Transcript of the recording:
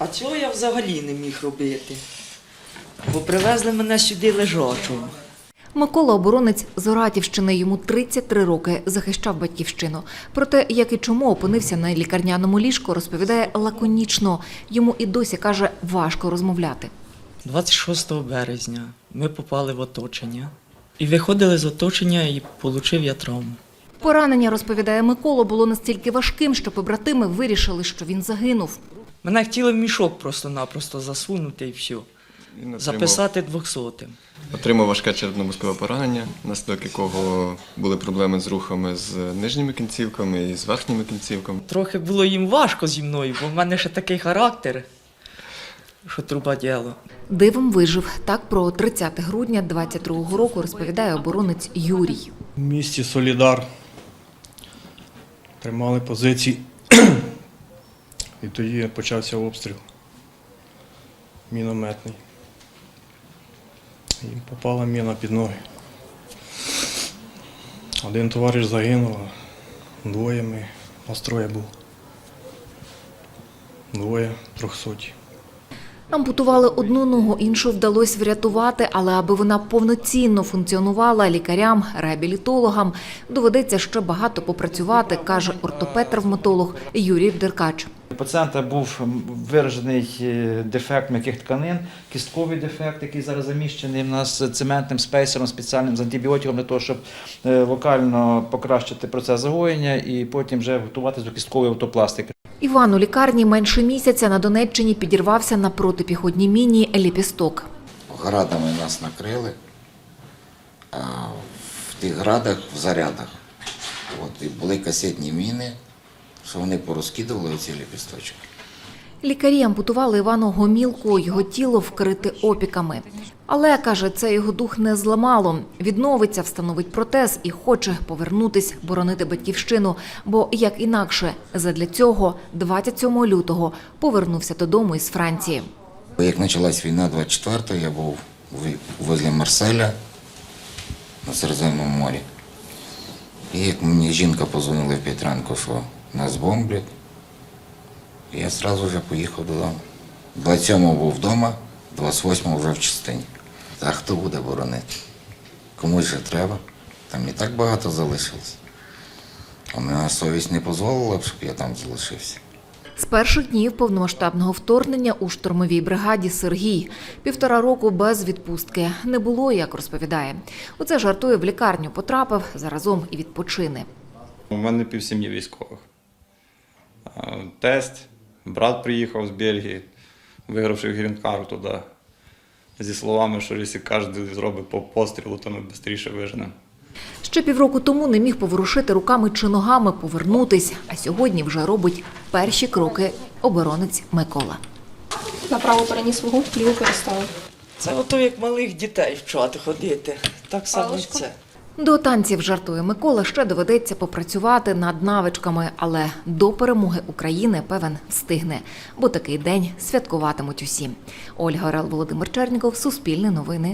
А цього я взагалі не міг робити. Бо привезли мене сюди лежачого. Микола оборонець з Оратівщини, йому 33 роки, захищав батьківщину. Про те, як і чому опинився на лікарняному ліжку, розповідає лаконічно. Йому і досі каже, важко розмовляти. 26 березня ми попали в оточення. І виходили з оточення і отримав я травму. Поранення, розповідає Микола, було настільки важким, що побратими вирішили, що він загинув. Мене хотіли в мішок просто-напросто засунути і все. Він отримав, Записати двохсотим. отримав важке черепно-мозкове поранення, наслідок якого були проблеми з рухами з нижніми кінцівками і з верхніми кінцівками. Трохи було їм важко зі мною, бо в мене ще такий характер, що труба діло. Дивом вижив. Так про 30 грудня 22-го року розповідає оборонець Юрій. В місті Солідар тримали позиції. І тоді почався обстріл мінометний. І попала міна під ноги. Один товариш загинув, двоє ми, нас троє було. Двоє трьохсоті. Ампутували одну ногу, іншу вдалося врятувати, але аби вона повноцінно функціонувала лікарям, реабілітологам, доведеться ще багато попрацювати, каже ортопед-травматолог Юрій Деркач. Пацієнта був виражений е, дефект м'яких тканин, кістковий дефект, який зараз заміщений в нас цементним спейсером спеціальним з антибіотиком для того, щоб е, локально покращити процес загоєння і потім вже готуватися до кісткової автопластики. Іван у лікарні менше місяця на Донеччині підірвався на протипіхотній міні «Ліпісток». градами нас накрили, а в тих градах, в зарядах. От, і були касетні міни, що вони порозкидували оці ліпісточки. Лікарі ампутували Івану гомілку, його тіло вкрите опіками. Але, каже, це його дух не зламало. Відновиться, встановить протез і хоче повернутись, боронити батьківщину. Бо, як інакше, задля цього 27 лютого повернувся додому із Франції. Як почалась війна 24-го, я був возле Марселя на Середземному морі. І як мені жінка позвонила в п'ять ранку, що нас бомблять, я одразу вже поїхав додому. 27-го був вдома, 28-го вже в частині. А хто буде боронити? Комусь же треба. Там і так багато залишилось. А мене совість не дозволила б, щоб я там залишився. З перших днів повномасштабного вторгнення у штурмовій бригаді Сергій півтора року без відпустки не було, як розповідає. Оце жартує в лікарню. Потрапив заразом і відпочине. У мене півсім'ї військових. А, Тесть, брат приїхав з Бельгії, вигравши грін-карту туди. Зі словами, що якщо кожен зробить по пострілу, то ми швидше виженемо. Ще півроку тому не міг поворушити руками чи ногами, повернутись, а сьогодні вже робить перші кроки оборонець Микола. Направо переніс вагу, ліву переставив. Це ото як малих дітей вчати ходити. Так само і це. До танців жартує Микола. Ще доведеться попрацювати над навичками, але до перемоги України певен встигне, бо такий день святкуватимуть усі. Ольга Орел, Володимир Черніков, Суспільне новини,